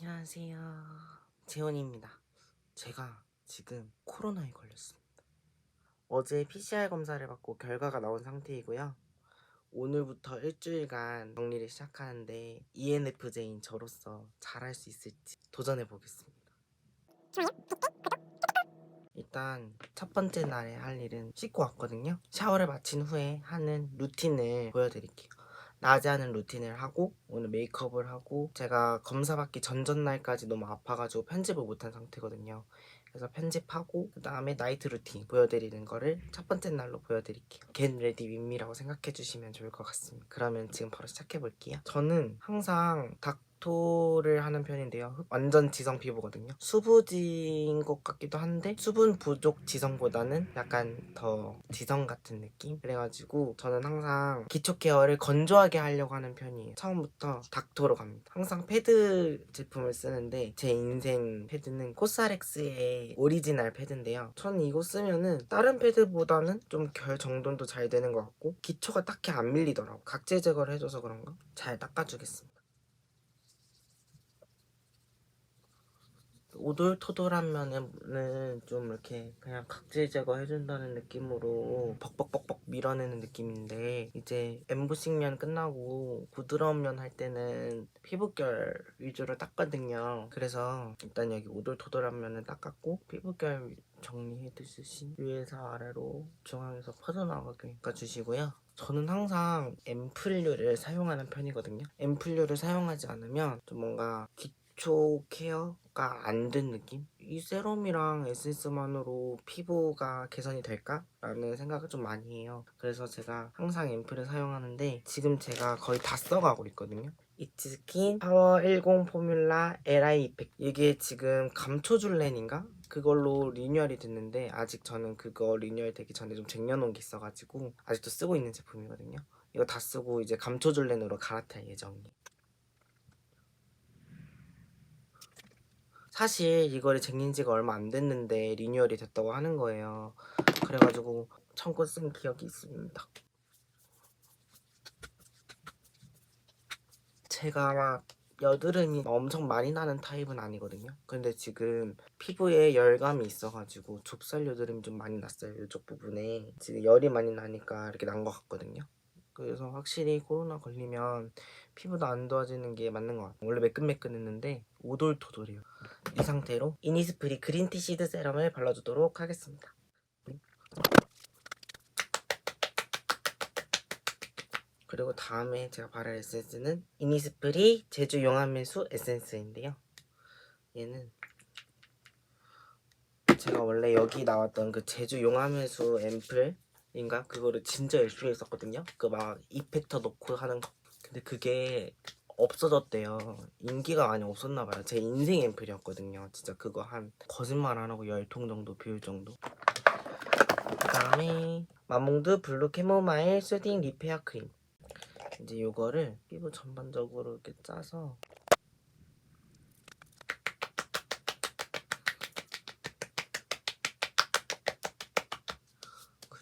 안녕하세요. 재원입니다. 제가 지금 코로나에 걸렸습니다. 어제 PCR 검사를 받고 결과가 나온 상태이고요. 오늘부터 일주일간 격리를 시작하는데 ENFJ인 저로서 잘할 수 있을지 도전해 보겠습니다. 일단 첫 번째 날에 할 일은 씻고 왔거든요. 샤워를 마친 후에 하는 루틴을 보여드릴게요. 낮에 하는 루틴을 하고 오늘 메이크업을 하고 제가 검사 받기 전전날까지 너무 아파가지고 편집을 못한 상태거든요. 그래서 편집하고 그 다음에 나이트 루틴 보여드리는 거를 첫 번째 날로 보여드릴게요. 겟 레디 윈미라고 생각해 주시면 좋을 것 같습니다. 그러면 지금 바로 시작해 볼게요. 저는 항상 닥 토를 하는 편인데요. 완전 지성 피부거든요. 수부지인 것 같기도 한데 수분 부족 지성보다는 약간 더 지성 같은 느낌? 그래가지고 저는 항상 기초 케어를 건조하게 하려고 하는 편이에요. 처음부터 닥토로 갑니다. 항상 패드 제품을 쓰는데 제 인생 패드는 코스알엑스의 오리지널 패드인데요. 저는 이거 쓰면은 다른 패드보다는 좀 결 정돈도 잘 되는 것 같고 기초가 딱히 안 밀리더라고. 각질 제거를 해줘서 그런가? 잘 닦아주겠습니다. 오돌토돌하면은 좀 이렇게 그냥 각질 제거 해준다는 느낌으로 벅벅벅벅 밀어내는 느낌인데 이제 엠보싱 면 끝나고 부드러운 면 할 때는 피부결 위주로 닦거든요. 그래서 일단 여기 오돌토돌한 면은 닦았고 피부결 정리해두듯이 위에서 아래로 중앙에서 퍼져나가게 닦아주시고요. 저는 항상 앰플류를 사용하는 편이거든요. 앰플류를 사용하지 않으면 좀 뭔가 기 초 케어가 안 된 느낌? 이 세럼이랑 에센스만으로 피부가 개선이 될까? 라는 생각을 좀 많이 해요. 그래서 제가 항상 앰플을 사용하는데 지금 제가 거의 다 써가고 있거든요. 이츠스킨 파워 10 포뮬라 LI 이펙트 이게 지금 감초줄렌인가? 그걸로 리뉴얼이 됐는데 아직 저는 그거 리뉴얼 되기 전에 좀 쟁여놓은 게 있어가지고 아직도 쓰고 있는 제품이거든요. 이거 다 쓰고 이제 감초줄렌으로 갈아탈 예정이에요. 사실 이거를 쟁인 지가 얼마 안 됐는데 리뉴얼이 됐다고 하는 거예요. 그래가지고 참고 쓴 기억이 있습니다. 제가 막 여드름이 엄청 많이 나는 타입은 아니거든요. 근데 지금 피부에 열감이 있어가지고 좁쌀 여드름이 좀 많이 났어요. 이쪽 부분에 지금 열이 많이 나니까 이렇게 난 것 같거든요. 그래서 확실히 코로나 걸리면 피부도 안 좋아지는 게 맞는 것 같아요. 원래 매끈매끈했는데 오돌토돌해요. 이 상태로 이니스프리 그린티 시드 세럼을 발라주도록 하겠습니다. 그리고 다음에 제가 바를 에센스는 이니스프리 제주 용암매수 에센스인데요. 얘는 제가 원래 여기 나왔던 그 제주 용암매수 앰플 인가 그거를 진짜 열심히 했었거든요. 그 막 이펙터 넣고 하는 거. 근데 그게 없어졌대요. 인기가 많이 없었나 봐요. 제 인생 앰플이었거든요. 진짜 그거 한 거짓말 안 하고 열 통 정도 비울 정도. 그다음에 마몽드 블루 캐모마일 수딩 리페어 크림. 이제 요거를 피부 전반적으로 이렇게 짜서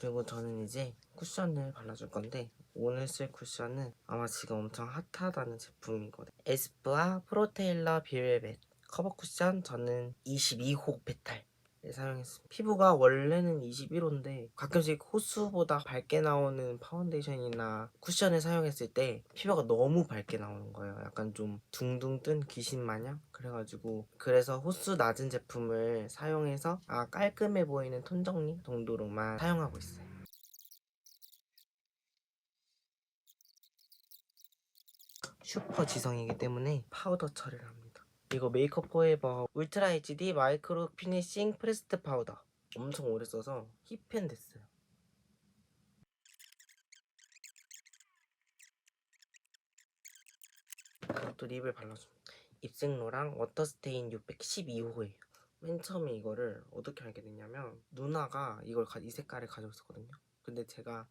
그리고 저는 이제 쿠션을 발라줄 건데 오늘 쓸 쿠션은 아마 지금 엄청 핫하다는 제품이거든요. 에스쁘아 프로테일러 비웰벳 커버 쿠션 저는 22호 페탈 을 사용했습니다. 피부가 원래는 21호인데 가끔씩 호수보다 밝게 나오는 파운데이션이나 쿠션을 사용했을 때 피부가 너무 밝게 나오는 거예요. 약간 좀 둥둥 뜬 귀신 마냥 그래가지고 그래서 호수 낮은 제품을 사용해서 아 깔끔해 보이는 톤 정리 정도로만 사용하고 있어요. 슈퍼 지성이기 때문에 파우더 처리를 합니다. 이거 메이크업 포에버 울트라 HD 마이크로 피니싱 프레스트 파우더 엄청 오래 써서 힙팬 됐어요. 또 립을 발라줍니다. 입생로랑 워터스테인 612호예요. 맨 처음에 이거를 어떻게 알게 됐냐면 누나가 이걸 가- 이 색깔을 가지고 있었거든요. 근데 제가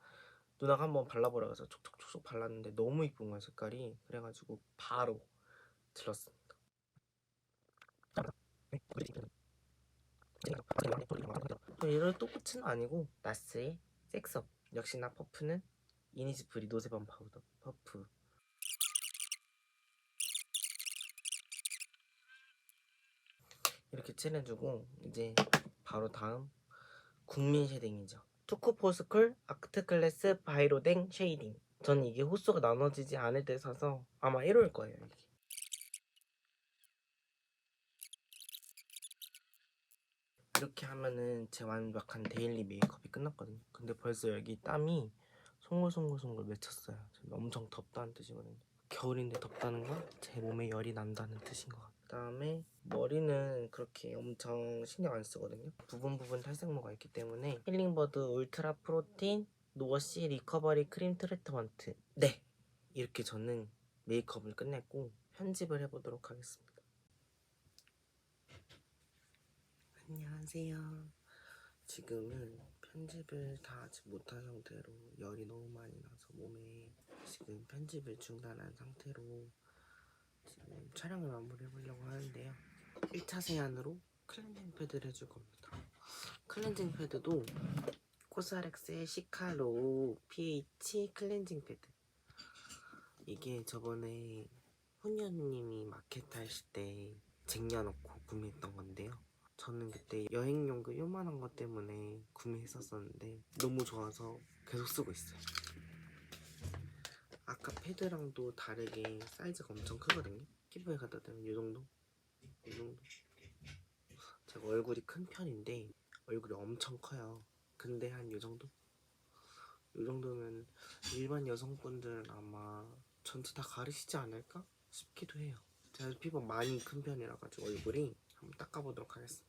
누나가 한번 발라보라 해서 촉촉촉촉 발랐는데 너무 이쁜 거야 색깔이. 그래가지고 바로 들렀습니다. 또 또 끝은 아니고 나스의 섹스업 역시나 퍼프는 이니스프리 노세범 파우더 퍼프 이렇게 칠해주고 이제 바로 다음 국민 쉐딩이죠. 투쿠포스쿨 아크트클래스 바이로댕 쉐이딩. 저는 이게 호수가 나눠지지 않을 때 사서 아마 1호일 거예요. 이게. 이렇게 하면은 제 완벽한 데일리 메이크업이 끝났거든요. 근데 벌써 여기 땀이 송글송글송글 맺혔어요. 엄청 덥다는 뜻이거든요. 겨울인데 덥다는 건 제 몸에 열이 난다는 뜻인 것 같아요. 그다음에 머리는 그렇게 엄청 신경 안 쓰거든요. 부분 부분 탈색모가 있기 때문에 힐링버드 울트라 프로틴 노워시 리커버리 크림 트리트먼트 네 이렇게 저는 메이크업을 끝냈고 편집을 해보도록 하겠습니다. 안녕하세요. 지금은 편집을 다 아직 못한 상태로 열이 너무 많이 나서 몸에 지금 편집을 중단한 상태로 지금 촬영을 마무리해 보려고 하는데요. 1차 세안으로 클렌징 패드를 해줄 겁니다. 클렌징 패드도 코스알엑스의 시카로 pH 클렌징 패드. 이게 저번에 훈녀님이 마켓 하실 때 쟁여놓고 구매했던 건데요. 저는 그때 여행용 그 요만한 것 때문에 구매했었었는데 너무 좋아서 계속 쓰고 있어요. 아까 패드랑도 다르게 사이즈가 엄청 크거든요. 피부에 갖다 대면 이 정도, 이 정도. 제가 얼굴이 큰 편인데 얼굴이 엄청 커요. 근데 한 이 정도? 이 정도면 일반 여성분들은 아마 전체 다 가르시지 않을까 싶기도 해요. 제가 피부가 많이 큰 편이라 가지고 얼굴이 한번 닦아보도록 하겠습니다.